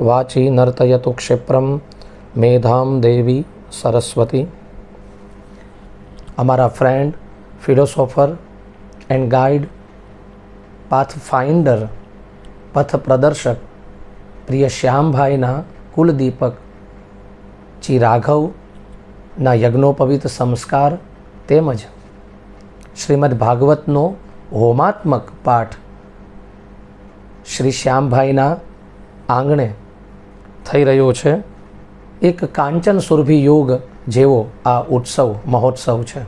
વાચી નર્તયતુ ક્ષિપ્રમ મેધામ દેવી સરસ્વતી અમારા friend philosopher and guide path finder પથ પ્રદર્શક પ્રિય શ્યામભાઈના કુલદીપક ચી રાઘવના યજ્ઞોપવિત સંસ્કાર તેમજ શ્રીમદ ભાગવતનો હોમાત્મક પાઠ શ્રી શ્યામભાઈના આંગણે થઈ રહ્યો છે. એક કાંચન સુરભી યોગ જેવો આ ઉત્સવ, મહોત્સવ છે.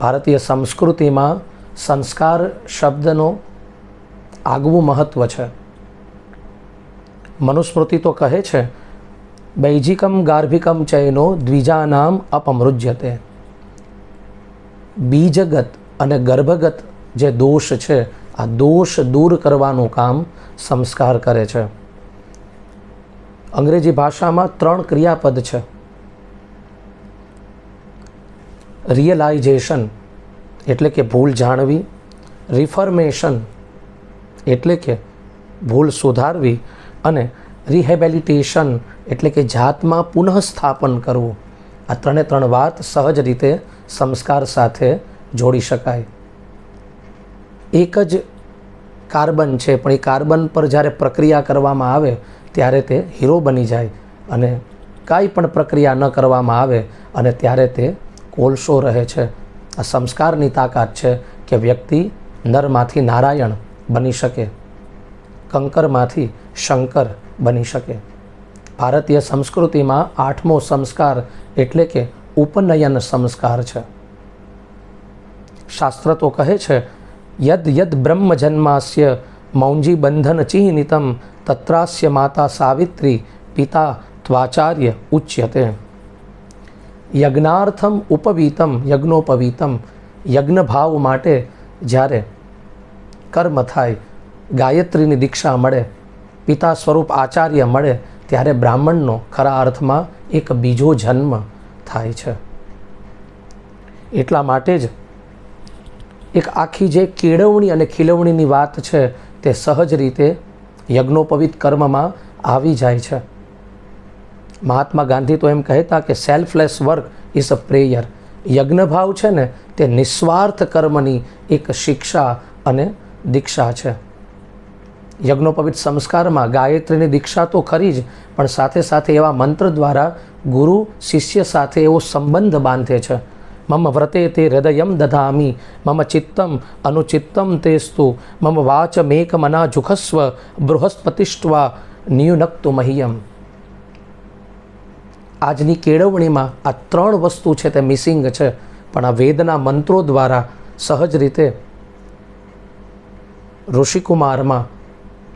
ભારતીય સંસ્કૃતિમાં સંસ્કાર શબ્દનો આગવું મહત્ત્વ છે. મનુસ્મૃતિ તો કહે છે, બૈજિકમ ગાર્ભિકમ ચયનો દ્વિજાનામ અપમૃજ્યતે. બીજગત અને ગર્ભગત જે દોષ છે, આ દોષ દૂર કરવાનું કામ સંસ્કાર કરે છે. અંગ્રેજી ભાષામાં ત્રણ ક્રિયાપદ છે. રિયલાઇઝેશન એટલે કે ભૂલ જાણવી રિફર્મેશન એટલે કે ભૂલ સુધારવી અને રિહેબિલિટેશન એટલે કે જાતમાં પુનઃસ્થાપન કરવું. આ ત્રણે ત્રણ વાત સહજ રીતે સંસ્કાર સાથે જોડી શકાય. એક જ કાર્બન છે, પણ એ કાર્બન પર જ્યારે પ્રક્રિયા કરવામાં આવે ત્યારે તે હીરો બની જાય અને કાંઈ પણ પ્રક્રિયા ન કરવામાં આવે અને ત્યારે તે કોલસો રહે છે. આ સંસ્કારની તાકાત છે કે વ્યક્તિ નરમાંથી નારાયણ બની શકે, કંકરમાંથી શંકર બની શકે. ભારતીય સંસ્કૃતિમાં આઠમો સંસ્કાર એટલે કે ઉપનયન સંસ્કાર છે. શાસ્ત્ર તો કહે છે, યદ યદ બ્રહ્મજન્માસ્ય મૌંજી બંધન ચિહ્નિતમ તત્રાસ્ય માતા સાવિત્રી પિતા ત્વાચાર્ય ઉચ્યતે યજ્ઞાર્થમ ઉપવીતમ યજ્ઞોપવીતમ યજ્ઞ ભાવ માટે જ્યારે કર્મ થાય ગાયત્રીની દીક્ષા મળે પિતા સ્વરૂપ આચાર્ય મળે ત્યારે બ્રાહ્મણનો ખરા અર્થમાં એક બીજો જન્મ થાય છે એટલા માટે જ એક આખી જે કેળવણી અને ખીલવણીની વાત છે તે સહજ રીતે યજ્ઞોપવિત કર્મમાં આવી જાય છે. મહાત્મા ગાંધી તો એમ કહેતા કે selfless work is a prayer યજ્ઞભાવ છે ને, તે નિસ્વાર્થ કર્મની એક શિક્ષા અને દીક્ષા છે. યજ્ઞોપવિત સંસ્કારમાં ગાયત્રીની દીક્ષા તો ખરી જ, પણ સાથે સાથે એવા મંત્ર દ્વારા ગુરુ, શિષ્ય સાથે એવો સંબંધ બાંધે છે. મમ વ્રતે તે હૃદય દધામી મમ ચિત્તમ અનુચિત્તમ તેસ્તુ મમ વાચ મેક મના જુખસ્વ બૃહસ્પતિષ્ઠવા નિયુનક્તુ મહિયમ આજની કેળવણીમાં આ ત્રણ વસ્તુ છે તે મિસિંગ છે, પણ આ વેદના મંત્રો દ્વારા સહજ રીતે ઋષિકુમારમાં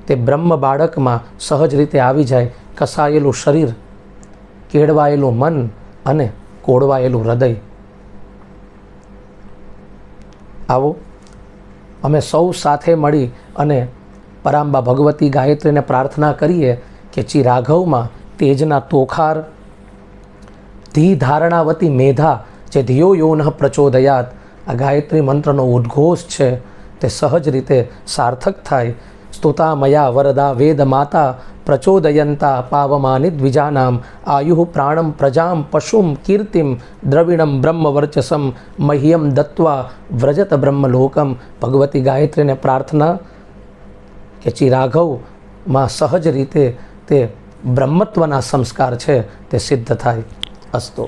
તે બ્રહ્મ બાળકમાં સહજ રીતે આવી જાય, કસાયેલું શરીર, કેળવાયેલું મન અને કોળવાયેલું હૃદય. આવો. અમે સૌ સાથે મળી અને પરાંબા ભગવતી ગાયત્રીને પ્રાર્થના કરીએ કે ચી રાઘવમાં તેજના તોખાર ધી ધારણાવતી મેધા જે ધિયો યોન પ્રચોદયાત. આ ગાયત્રી મંત્રનો ઉદ્ઘોષ છે. તે સહજ રીતે સાર્થક થાય. સ્તુતા મયા વરદા વેદ માતા પ્રચોદયંતા પાવમાનિ દ્વિજાનામ આયુ પ્રાણમ પ્રજામ પશુમ કીર્તિમ દ્રવિણમ બ્રહ્મવર્ચસમ મહ્યમ દત્વા વ્રજત બ્રહ્મલોકમ ભગવતી ગાયત્રીને પ્રાર્થના કે ચિરાઘવમાં સહજ રીતે તે બ્રહ્મત્વના સંસ્કાર છે તે સિદ્ધ થાય અસ્તુ